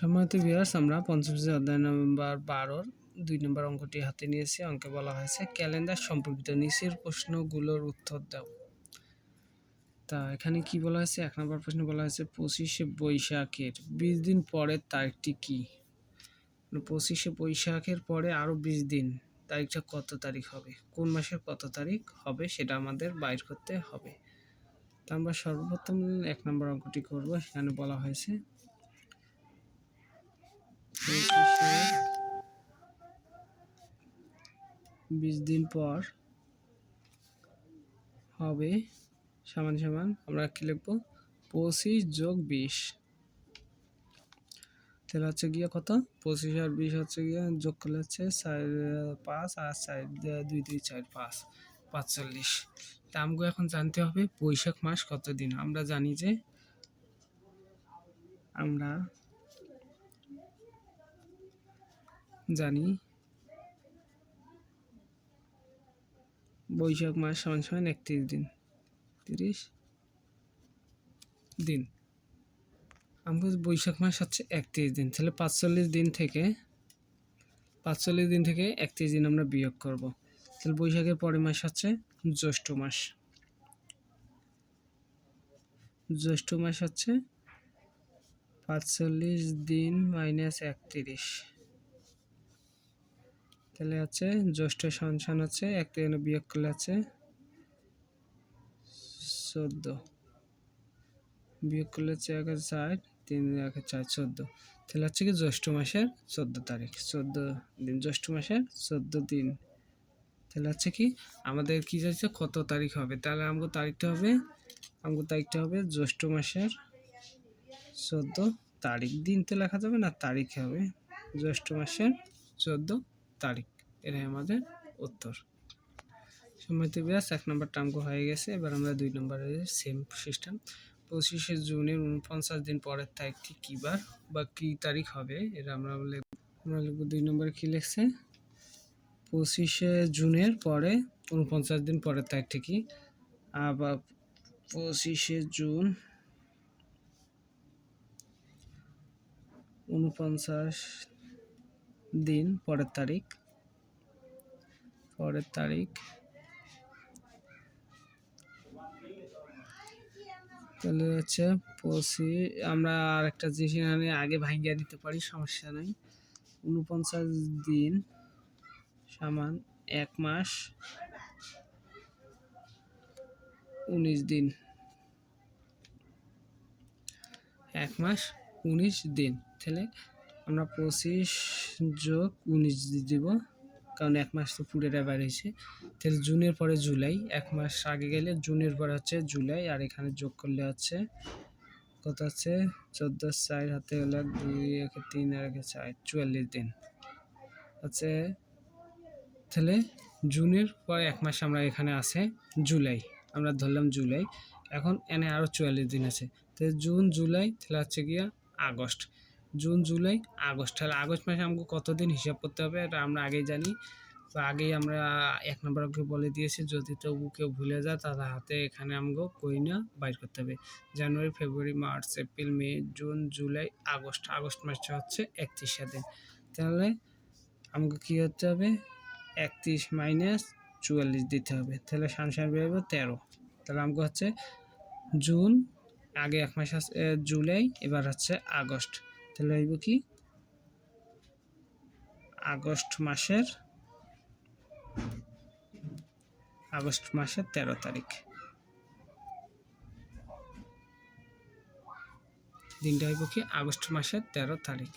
সম্মানিত ভিউয়ার্স আমরা পঞ্চম শ্রেণির অধ্যায় নম্বর বারোর দুই নম্বর অঙ্কটি হাতে নিয়েছি। অঙ্কে বলা হয়েছে, ক্যালেন্ডার সম্পর্কিত নিচের প্রশ্নগুলোর উত্তর দাও। তা এখানে কি বলা হয়েছে? এক নম্বর প্রশ্ন বলা হয়েছে, পঁচিশে বৈশাখের, বিশ দিন পরের তারিখটি কি? মানে পঁচিশে বৈশাখের পরে আরও বিশ দিন, তারিখটা কত তারিখ হবে? কোন মাসের কত তারিখ হবে সেটা আমাদের বাইর করতে হবে। তা আমরা সর্বপ্রথম এক নম্বর অঙ্কটি করব। সেখানে বলা হয়েছে বিশ দিন পর হবে, সমান সমান আমরা কি লিখব? পঁচিশ যোগ বিশ। তাহলে হচ্ছে গিয়ে কত? পঁচিশ আর বিশ হচ্ছে গিয়ে যোগ করলে হচ্ছে চার, পাঁচ আর চার, দুই দুই, চার, পাঁচ, পাঁচচল্লিশ। তা আমাকে এখন জানতে হবে বৈশাখ মাস কত দিন আমরা জানি যে আমরা জানি। বৈশাখ মাস সমান সমান একত্রিশ দিন। তিরিশ দিন। আমরা বৈশাখ মাস হচ্ছে একত্রিশ দিন। তাহলে পাঁচচল্লিশ দিন থেকে, পাঁচচল্লিশ দিন থেকে একত্রিশ দিন আমরা বিয়োগ করব। তাহলে বৈশাখের পরের মাস হচ্ছে জ্যৈষ্ঠ মাস। জ্যৈষ্ঠ মাস হচ্ছে পাঁচচল্লিশ দিন মাইনাস একত্রিশ। তাহলে হচ্ছে জ্যৈষ্ঠ সমান হচ্ছে এক থেকে বিয়োগ করলে আছে, চোদ্দ। বিয়োগ করলে হচ্ছে এক হাজার চার তিন এক চার, চোদ্দ। তাহলে হচ্ছে কি জ্যৈষ্ঠ মাসের চোদ্দ তারিখ, চোদ্দ দিন। জ্যৈষ্ঠ মাসের চোদ্দ দিন। তাহলে হচ্ছে কি, আমাদের কি যাচ্ছে কত তারিখ হবে? তাহলে আমাকে তারিখটা হবে আমাকে তারিখটা হবে জ্যৈষ্ঠ মাসের চোদ্দ তারিখ। দিন তো লেখা যাবে না, তারিখ হবে। জ্যৈষ্ঠ মাসের চোদ্দ তারিখ, এটাই আমাদের উত্তর। সময়তে ব্যাস এক নম্বরটা অঙ্ক হয়ে গেছে। এবার আমরা দুই নম্বরের সেম সিস্টেম পঁচিশে জুনের উনপঞ্চাশ দিন পরের তারিখটি কী বার বা কী তারিখ হবে, এটা আমরা আমরা লিখব দুই নম্বরে কী লিখছে? পঁচিশে জুনের পরে উনপঞ্চাশ দিন পরের তারিখটি কি? আবার পঁচিশে জুন উনপঞ্চাশ দিন, পরের তারিখ। পরের তারিখ। তাহলে হচ্ছে পঁচিশ আমরা আর একটা জিনিস এখানে আগে ভাঙ্গিয়ে দিতে পারি, সমস্যা নেই। উনপঞ্চাশ দিন সমান এক মাস, উনিশ দিন। এক মাস, উনিশ দিন। তাহলে আমরা পঁচিশ যোগ উনিশ দিব, কারণ এক মাস তো পুরোটা বার হয়েছে। তাহলে জুনের পরে জুলাই, এক মাস আগে গেলে জুনের পরে হচ্ছে জুলাই, আর এখানে যোগ করলে হচ্ছে কত হচ্ছে চোদ্দ, চার হাতে গেলে দুই, একে তিন, আর একে চার, চুয়াল্লিশ দিন। হচ্ছে তাহলে জুনের পরে এক মাস আমরা এখানে আছে জুলাই, আমরা ধরলাম জুলাই। এখন এনে আরও চুয়াল্লিশ দিন আছে। তাহলে জুন, জুলাই, তাহলে হচ্ছে গিয়া আগস্ট। জুন, জুলাই, আগস্ট। তাহলে আগস্ট মাসে আমাকে কতদিন হিসাব করতে হবে এটা আমরা আগেই জানি। বা আগেই আমরা এক নম্বরকে বলে দিয়েছি, যদি তো কেউ ভুলে যায় তাহলে হাতে এখানে আমাকে কই না বাইর করতে হবে। January, February, March, April, May, June, July, August. August মাসটা হচ্ছে একত্রিশ দিন। তাহলে আমাকে কী হতে হবে? একত্রিশ মাইনাস চুয়াল্লিশ দিতে হবে। তাহলে সানসান বেরোবে তেরো। তাহলে আমাকে হচ্ছে জুন, আগে এক মাস আছে জুলাই, এবার হচ্ছে আগস্ট। তাহলে হইব কি? আগস্ট মাসের আগস্ট মাসের তেরো তারিখ। দিনটা হইব কি? আগস্ট মাসের তেরো তারিখ।